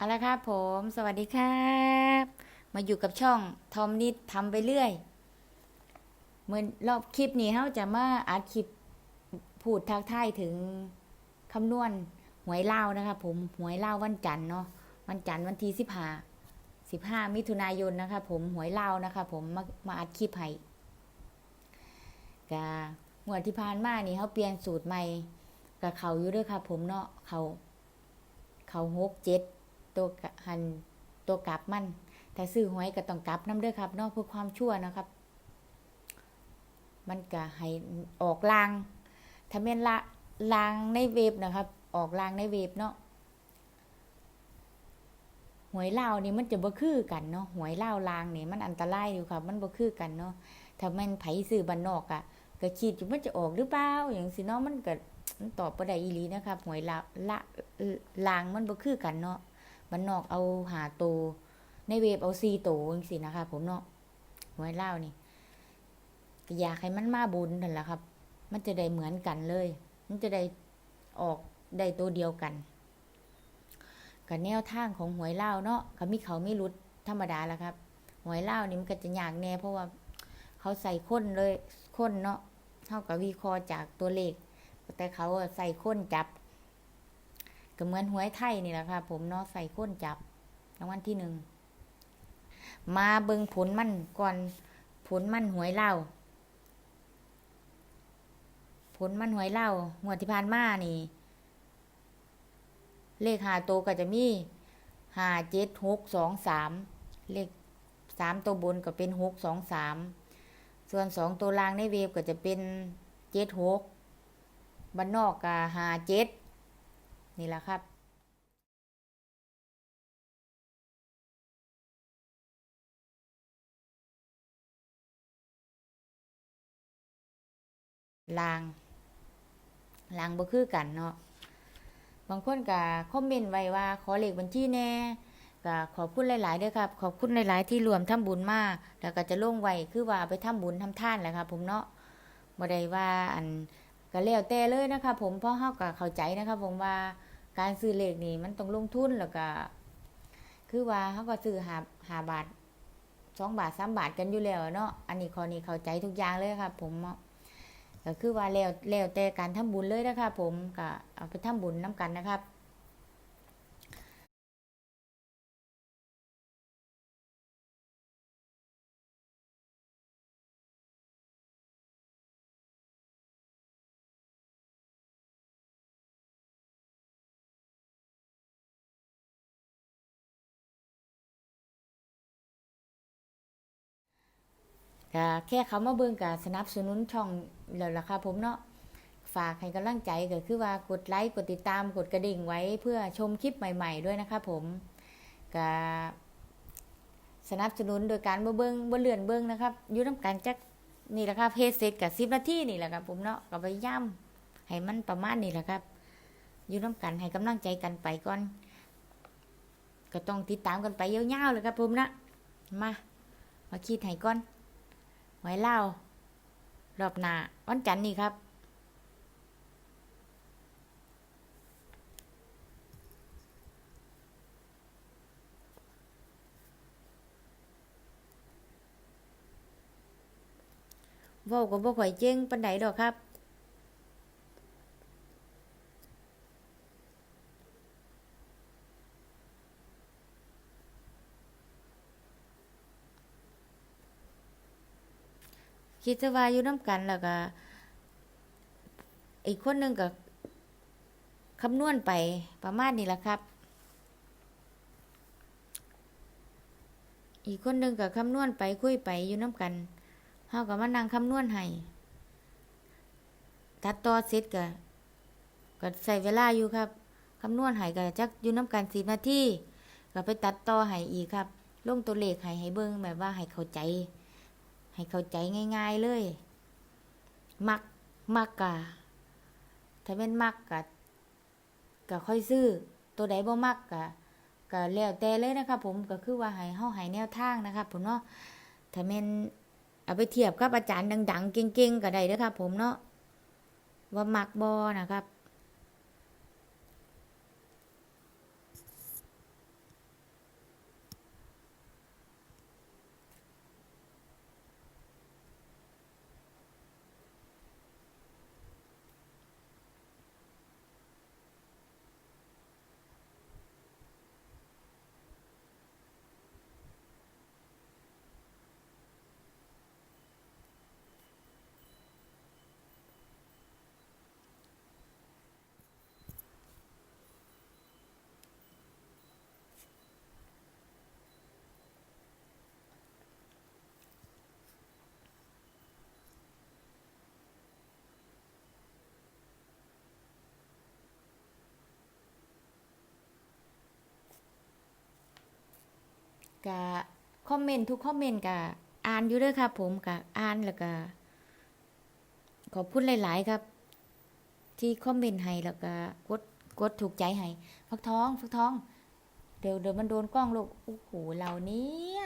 เอาละครับผม สวัสดีครับ มาอยู่กับช่องทอมนิดทำไปเรื่อย เหมือนรอบคลิปนี้เขาจะมาอัดคลิปพูดทักทายถึงคำนวณหวยเล่านะครับผมหวยเล่าวันจันทร์เนาะวันจันทร์วันที่สิบห้าสิบห้ามิถุนายนนะครับผมหวยเล่านะครับผมมามาอัดคลิปให้กะงวดที่ผ่านมานี่เขาเปลี่ยนสูตรใหม่กับเขาอยู่ด้วยครับผมเนาะเขาเขาหกเจ็ด ตัวหันตัวกลับมันแต่ซื้อหวยก็ต้องกลับน้ำเด้อครับเนอกเพื่อความชั่วนะครับ มันก็ให้ออกลางถ้าเป็นละลางในเว็บนะครับ ออกลางในเว็บเนาะหวยเล่านี่มันจะบ่คือกันเนาะหวยเล่าลางนี่มันอันตรายอยู่ครับ มันบ่คือกันเนาะถ้าแม่นไผซื้อบ้านนอกอะ่ะก็คิดอยู่มันจะออกหรือเปล่าอย่างสิเนาะมันก็มันตอบบ่ได้อีหลีนะครับหวยลาวละลางมันบ่คือกันเนาะ บ้านนอกเอาหาโตวในเวฟเอาซีโตวจังสินะคะ ผมเนาะหวยเล่านี่ก็อยากให้มันมาบุญนั่นแหละครับ มันจะได้เหมือนกันเลย มันจะได้ออกได้ตัวเดียวกันกับแนวทางของหวยเล่าเนาะก็มีเขาไม่รุดธรรมดาแล้วครับ หวยเล่านี่มันก็จะยากแน่เพราะว่าเขาใส่ค้นเลยค้นเนาะเท่ากับวิคราะห์จากตัวเลข แต่เขาใส่ค้นจับ ก็เหมือนหวยไทยนี่แหละค่ะ ผมเนาะใส่ค้นจับรางวัลที่หนึ่งมาเบิงผลมันก่อนผลมันหวยเล่าผลมันหวยเล่างวดที่ผ่านมานี่ เลขหาตัวก็จะมีห้าเจ็ดหกสองสามเลขสามตัวบนก็เป็นหกสองสามส่วนสองตัวล่างในเวฟก็จะเป็นเจ็ดหกบนนอกก็ห้าเจ็ด นี่แหละครับลางลางบ่คือกันเนาะ บางคนก็คอมเมนต์ไว้ว่า ขอเลขบัญชีแน่ก็ขอบคุณหลายๆด้อครับ ขอบคุณหลายๆที่รวมทำบุญมาก แล้วก็จะลงไว้คือว่าไปทำบุญทำท่านแหละครับผมเนาะบ่ได้ว่าอันก็แล้วแต่เลยนะครับผมเพราะเฮาก็เข้าใจนะครับผมว่า การซื้อเลขนี่มันต้องลงทุนแล้วก็คือว่าเขาก็ซื้อหาหาบาทสองบาทสามบาทกันอยู่แล้วเนาะอันนี้ข้อนี้เข้าใจทุกอย่างเลยครับผมก็คือว่าแล้วแล้วแต่การทำบุญเลยนะครับผมก็เอาไปทำบุญน้กันนะครับ ก็แค่เขามาเบิ่งกับสนับสนุนช่องแล้วล่ะค่ะผมเนาะฝากให้กำลังใจก็คือว่ากดไลค์กดติดตามกดกระดิ่งไว้เพื่อชมคลิปใหม่ ๆ ด้วยนะคะผมก็สนับสนุนโดยการบ่เบิ่งบ่เลื่อนเบิ่งนะครับอยู่นํกันจักนี่แหละครับเพจเสร็จกับ10นาทีนี่แหละครับผมเนาะก็พยายามให้มันประมาณนี้แหละครับอยู่นํกันให้กำลังใจกันไปก่อน ก็ต้องติดตามกันไปยาวๆเลยครับผมนะมามาคิดให้ก่อน ไว้เล่ารอบหน้าวันจันทร์นี่ครับว่าก็บ่ค่อยเจ้งปันไดดอกครับ คิดจะว่าอยู่น้ำกันแล้วก็อีกคนหนึ่งก็คำนวณไปประมาณนี้แหละครับ อีกคนหนึ่งก็คำนวณไปคุยไปอยู่น้ำกันเฮาก็มานั่งคำนวณให้ตัดต่อเสร็จก็ก็ใส่เวลาอยู่ครับคำนวณให้ก็จักอยู่น้ำกันสิบนาทีก็ไปตัดต่อให้อีกครับ ลงตัวเลขให้ให้เบิ่งแบบว่าให้เข้าใจ ให้เข้าใจง่าย ๆเลย มักมักกะถ้าเป็นมักกะกะค่อยซื้อ ตัวใดบ่มักกะกะแล้วแต่เลยนะครับผมก็คือว่าให้เฮาให้แนวทางนะครับผมเนาะถ้าแม่นเอาไปเทียบกับอาจารย์ดัง ๆ เก่งๆก็ได้เด้อครับผมเนาะว่ามักบ่นะครับ กะคอมเมนต์ทุกคอมเมนต์กะอ่านอยู่เด้อครับผมกะอ่านแล้วก็ขอบคุณหลาย ๆ ครับ ที่คอมเมนต์ให้แล้วก็กดกดถูกใจให้ฟักท้องฟักท้อง เดี๋ยวเดี๋ยวมันโดนกล้องลูกโอ้โหเราเนี่ย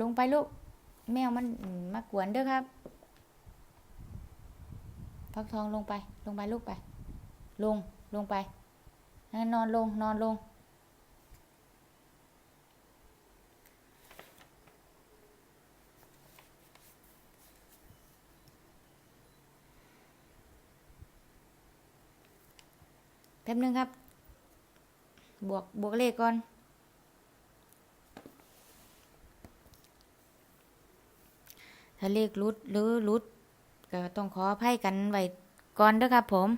ลงไปลูกแมวมันมากวนเด้อครับฟักทองลงไป ลงไปลูกไป ลงลงไปนั่นนอนลงนอนลง ป๊บนึงครับ บวกบวกเลขก่อน ถ้าเลขรุดหรือรุด ก็ต้องขออภัยกันไว้ก่อนด้วยครับผม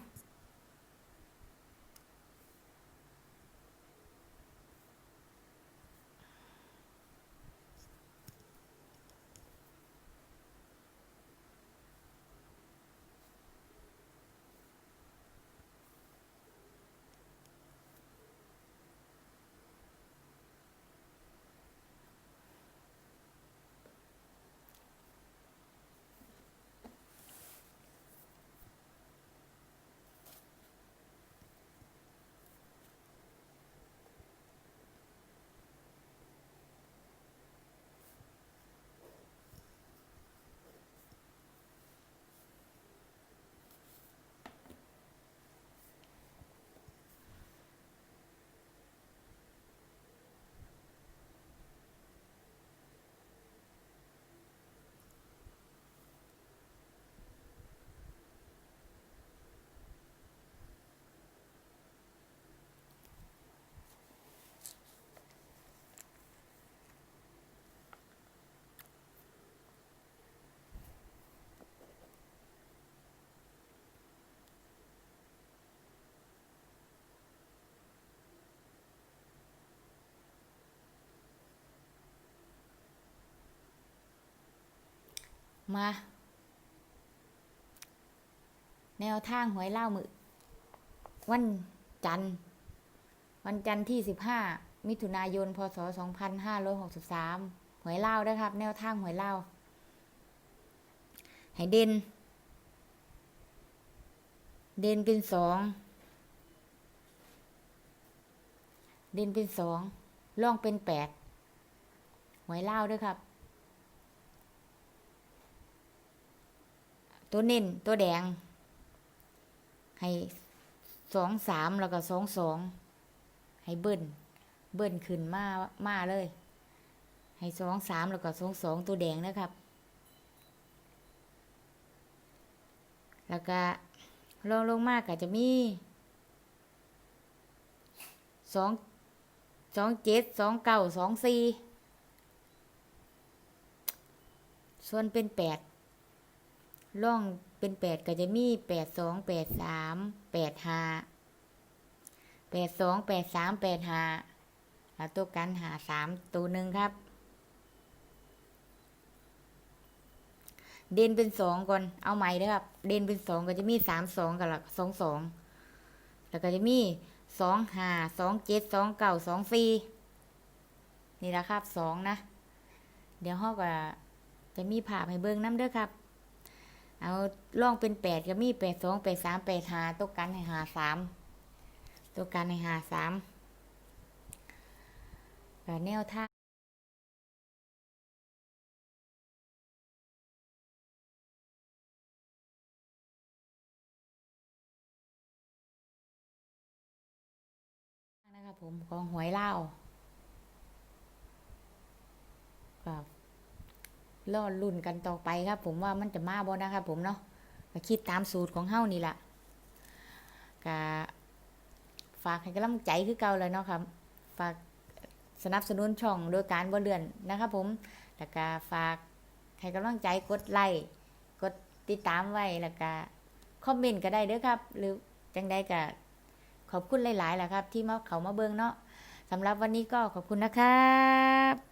มา แนวทางหวยเล่ามือวันจันทร์ วันจันทร์ที่สิบห้ามิถุนายน พศสองพันห้าร้อยหกสิบสามหวยเล่าด้วยครับ แนวทางหวยเล่าให้เด่น เด่นเป็นสอง เด่นเป็นสองล่องเป็นแปดหวยเล่าด้วยครับ ตัวเน้นตัวแดง ให้สองสามแล้วก็สองสองให้เบิ้ลเบิ้ลขึ้นมามาเลย ให้สองสามแล้วก็สองสองตัวแดงนะครับ แล้วก็ลงลงมากก็จะมีสองสองเจ็ดสองเก้าสองสี่ส่วนเป็นแปด ร่องเป็นแปดก็จะมีแปดสองแปดสามแปดห้าแปดสองแปดสามแปดห้าแล้วตัวกันหาสามตัวหนึ่งครับ เด่นเป็นสองก่อน เอาใหม่เด้อครับ เด่นเป็นสองก็จะมีสามสองกับหลักสองสองแล้วก็จะมีสองห้าสองเจ็ดสองเก้าสองสี่นี่ละครับสองนะ เดี๋ยวห้อก็จะมีภาให้เบิ้งน้ำเด้อครับ เอาล่องเป็นแปดก็มีแปดสองแปดสามแปดหาตัวกันให้หาสามตัวกันให้หาสามแนวท่างนะครับผมของหวยเล่ากับ รอลุ่นกันต่อไปครับ ผมว่ามันจะมาบ่นะครับผมเนาะก็คิดตามสูตรของเฮ้านี่แหละก็ฝากให้กำลังใจคือเก่าเลยเนาะครับ ฝากสนับสนุนช่องโดยการบ่เลื่อนนะครับผมแล้วก็ฝากให้กำลังใจกดไลค์กดติดตามไว้แล้วก็คอมเมนต์ก็ได้เด้อครับ หรือจังใดก็ขอบคุณหลายๆแหละครับ ที่มาเขามาเบิงเนาะสำหรับวันนี้ก็ขอบคุณนะครับ